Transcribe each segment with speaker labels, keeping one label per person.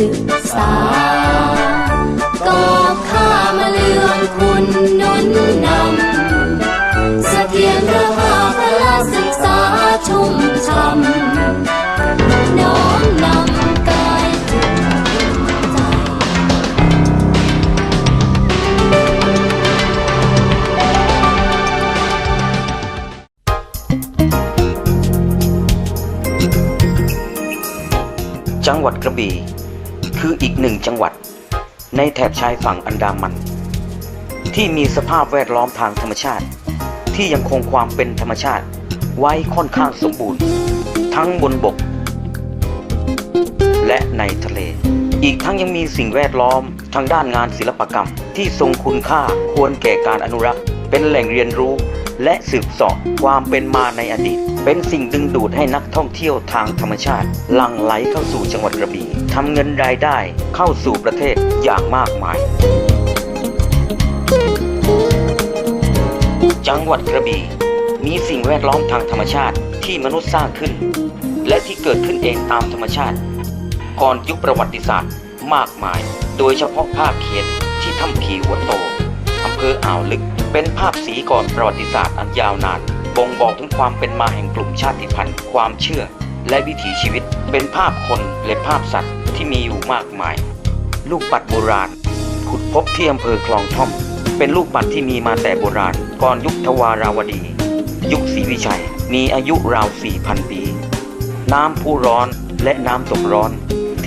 Speaker 1: นการพละศึกษากอบข้ามาเลื่องคุณนุนนำเสถียรระภาพละศึกษาชุ่มช่ำน้อมนำกายจิตใจ
Speaker 2: จังหวัดกระบี่ คืออีกหนึ่งจังหวัด ในแถบชายฝั่งอันดามัน ที่มีสภาพแวดล้อมทางธรรมชาติ ที่ยังคงความเป็นธรรมชาติไว้ค่อนข้างสมบูรณ์ ทั้งบนบก และในทะเล อีกทั้งยังมีสิ่งแวดล้อมทางด้านงานศิลปกรรม ที่ทรงคุณค่าควรแก่การอนุรักษ์ เป็นแหล่งเรียนรู้ และสืบเสอบความเป็นมาในอดีต เป็นสิ่งดึงดูดให้นักท่องเที่ยวทางธรรมชาติหลั่งไหลเข้าสู่จังหวัดกระบี่ทำเงินรายได้เข้าสู่ประเทศอย่างมากมาย จังหวัดกระบี่มีสิ่งแวดล้อมทางธรรมชาติที่มนุษย์สร้างขึ้น และที่เกิดขึ้นเองตามธรรมชาติ ก่อนยุคประวัติศาสตร์มากมาย โดยเฉพาะภาพเขียนที่ถ้ำผีหัวโต อำเภออ่าวลึก เป็นภาพสีก่อนประวัติศาสตร์อันยาวนาน บ่งบอกถึงความเป็นมาแห่งกลุ่มชาติพันธุ์ ความเชื่อ และวิถีชีวิต เป็นภาพคนและภาพสัตว์ที่มีอยู่มากมาย ลูกปัดโบราณ ขุดพบที่อำเภอคลองท่อม เป็นลูกปัดที่มีมาแต่โบราณ ก่อนยุคทวาราวดี ยุคศรีวิชัย มีอายุราว 4,000 ปี น้ำพุร้อนและน้ำตกร้อน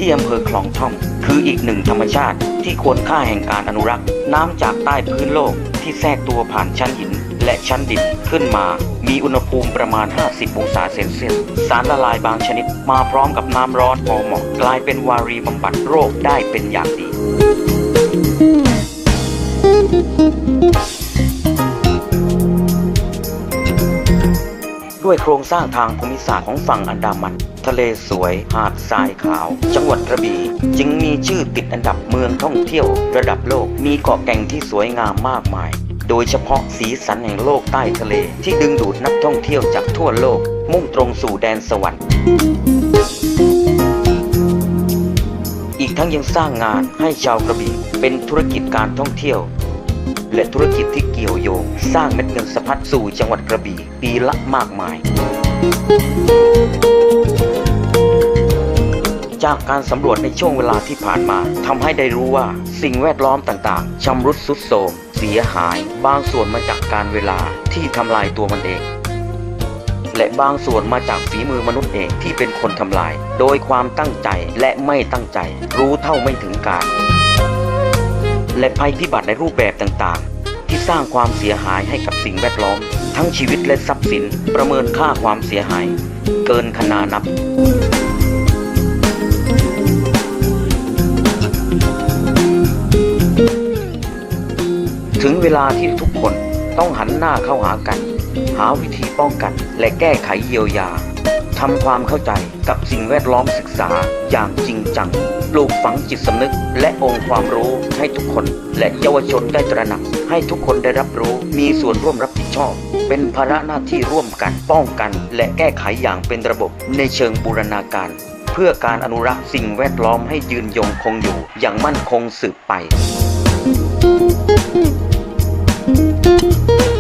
Speaker 2: ที่อำเภอคลองท่อม คืออีกหนึ่งธรรมชาติที่ควรค่าแห่งการอนุรักษ์ น้ำจากใต้พื้นโลกที่แทรกตัวผ่านชั้นหิน และชั้นดินขึ้นมา มีอุณหภูมิประมาณ 50 องศาเซนเซียส สารละลายบางชนิดมาพร้อมกับน้ำร้อนพอเหมาะกลายเป็นวารีบำบัดโรคได้เป็นอย่างดี ด้วยโครงสร้างทางภูมิศาสตร์ของฝั่งอันดามัน ทะเลสวย หาดทรายขาว จังหวัดกระบี่ จึงมีชื่อติดอันดับเมืองท่องเที่ยว ระดับโลก มีเกาะแก่งที่สวยงามมากมาย โดยเฉพาะสีสันแห่งโลกใต้ทะเล ที่ดึงดูดนักท่องเที่ยวจากทั่วโลก มุ่งตรงสู่แดนสวรรค์อีกทั้งยังสร้างงานให้ชาวกระบี่เป็นธุรกิจการท่องเที่ยว และธุรกิจที่เกี่ยวโยง สร้างเม็ดเงินสะพัดสู่จังหวัดกระบี่ปีละมากมาย จากการสำรวจในช่วงเวลาที่ผ่านมาทำให้ได้รู้ว่าสิ่งแวดล้อมต่างๆชำรุดสุดโทรมเสียหาย บางส่วนมาจากการเวลาที่ทำลายตัวมันเองและบางส่วนมาจากฝีมือมนุษย์เองที่เป็นคนทำลาย โดยความตั้งใจและไม่ตั้งใจ รู้เท่าไม่ถึงการ และภัยพิบัติในรูปแบบต่างๆ ที่สร้างความเสียหายให้กับสิ่งแวดล้อม ทั้งชีวิตและทรัพย์สินประเมินค่าความเสียหาย เกินขนานับถึงเวลาที่ทุกคนต้องหันหน้าเข้าหากัน หาวิธีป้องกันและแก้ไขเยียวยา ทำความเข้าใจกับสิ่งแวดล้อมศึกษาอย่างจริงจังปลูกฝังจิตสำนึกและองค์ความรู้ให้ทุกคน และเยาวชนได้ตระหนัก ให้ทุกคนได้รับรู้มีส่วนร่วมรับผิดชอบ เป็นภาระหน้าที่ร่วมกันป้องกัน และแก้ไขอย่างเป็นระบบในเชิงบูรณาการ เพื่อการอนุรักษ์สิ่งแวดล้อมให้ยืนยงคงอยู่อย่างมั่นคงสืบไป Thank you.